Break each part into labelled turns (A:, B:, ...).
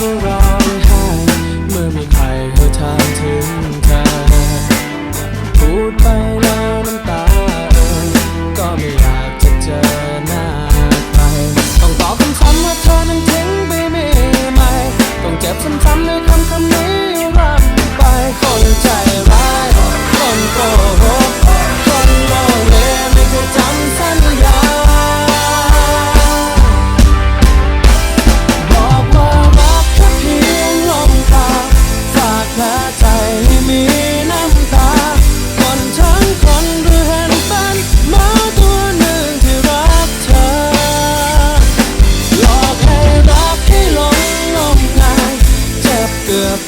A: จะร้องไห้เมื่อมีใครเธอถามถึงเธอพูดไปแล้วน้ำตาเอ่ยก็ไม่อยากจะเจอหน้าใครต้องตอบคำซ้ำว่าเธอนั้นทิ้งไปไม่ไหมต้องเจ็บซ้ำๆในคำคำนี้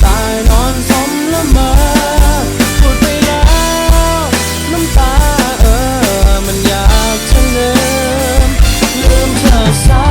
A: ตายนอนสมละเมอพูดไปแล้วน้ำตาเออ มันอยากจะลืมลืมเธอซะ